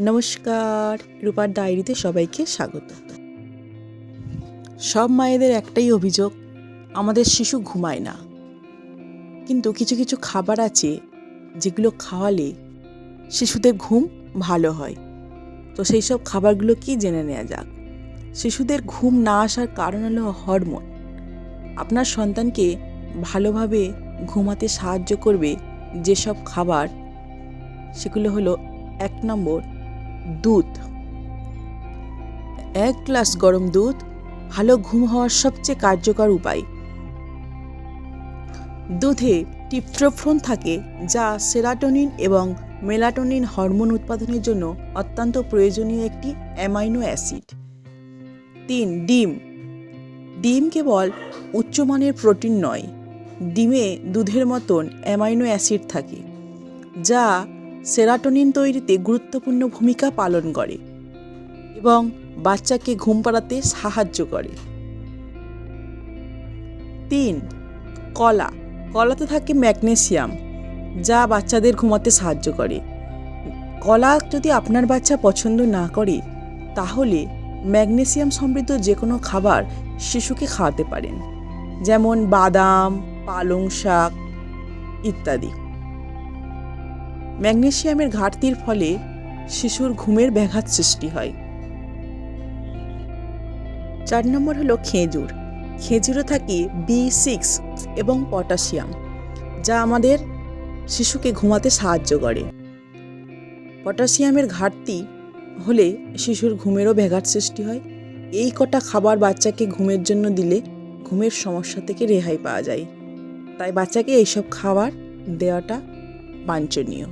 নমস্কার, রূপার ডায়েরিতে সবাইকে স্বাগত। সব মায়েদের একটাই অভিযোগ, আমাদের শিশু ঘুমায় না। কিন্তু কিছু কিছু খাবার আছে যেগুলো খাওয়ালে শিশুদের ঘুম ভালো হয়। তো সেই সব খাবারগুলো কি জেনে নেওয়া যাক? শিশুদের ঘুম না আসার কারণ হলো হরমোন। আপনার সন্তানকে ভালোভাবে ঘুমাতে সাহায্য করবে যেসব খাবার, সেগুলো হলো এক নম্বর দুধ। এক গ্লাস গরম দুধ, ভালো ঘুম হওয়ার সবচেয়ে কার্যকর উপায়। দুধে টিপ্ট্রোফ্রন থাকে, যা সেরাটোনিন এবং মেলাটোনিন হরমোন উৎপাদনের জন্য অত্যন্ত প্রয়োজনীয় একটি অ্যামাইনো অ্যাসিড। তিন, ডিম। ডিম কেবল উচ্চমানের প্রোটিন নয়, ডিমে দুধের মতন অ্যামাইনো অ্যাসিড থাকে, যা সেরাটোনিন তৈরিতে গুরুত্বপূর্ণ ভূমিকা পালন করে এবং বাচ্চাকে ঘুম পাড়াতে সাহায্য করে। তিন, কলা। কলাতে থাকে ম্যাগনেসিয়াম, যা বাচ্চাদের ঘুমাতে সাহায্য করে। কলা যদি আপনার বাচ্চা পছন্দ না করে, তাহলে ম্যাগনেসিয়াম সমৃদ্ধ যে কোনো খাবার শিশুকে খাওয়াতে পারেন, যেমন বাদাম, পালং শাক ইত্যাদি। ম্যাগনেসিয়ামের ঘাটতির ফলে শিশুর ঘুমের ব্যাঘাত সৃষ্টি হয়। চার নম্বর হলো খেজুর। খেজুরে থাকে বি সিক্স এবং পটাশিয়াম, যা আমাদের শিশুকে ঘুমাতে সাহায্য করে। পটাশিয়ামের ঘাটতি হলে শিশুর ঘুমেরও ব্যাঘাত সৃষ্টি হয়। এই কটা খাবার বাচ্চাকে ঘুমের জন্য দিলে ঘুমের সমস্যা থেকে রেহাই পাওয়া যায়। তাই বাচ্চাকে এইসব খাবার দেওয়াটা বাঞ্ছনীয়